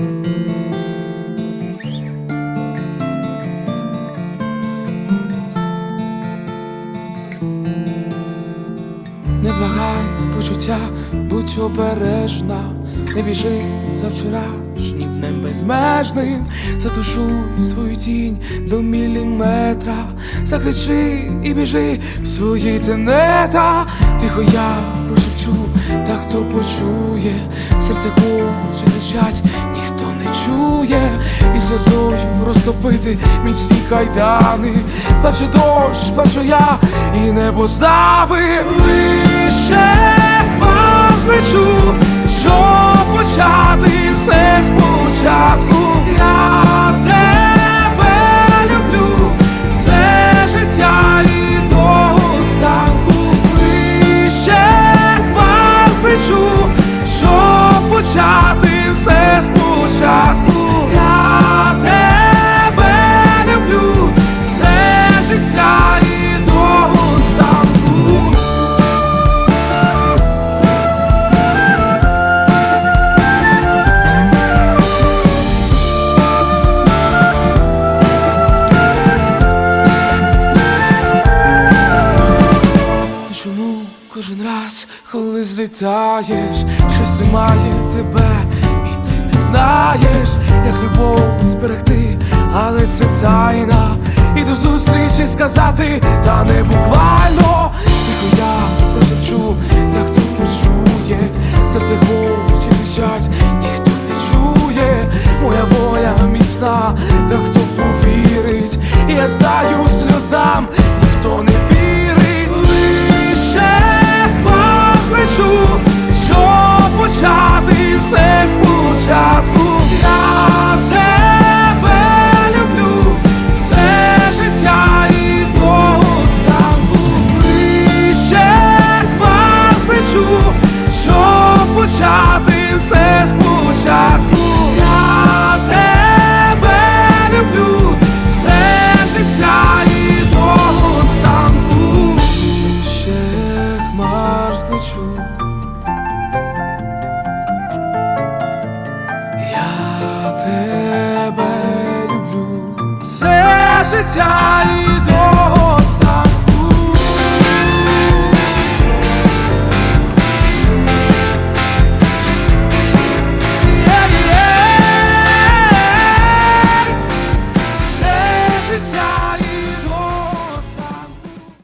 Не благай почуття, будь обережна, не біжи за вчорашнім днем безмежним, затушуй свою тінь до міліметра, закричи і біжи в свої тенета, тихо я прошепчу, та хто почує, серце хоче кричать, ніхто не чує, і сльозою розтопити міцні кайдани, плаче дощ, плачу я, і небо стави лише мав злечу, що почати кожен раз, коли злітаєш, щось тримає тебе, і ти не знаєш, як любов зберегти, але це тайна. І до зустрічі сказати, та не буквально спочатку. Я тебе люблю, все життя і до останку. Лише хмар злечу, щоб почати все спочатку. Я тебе люблю, все життя і до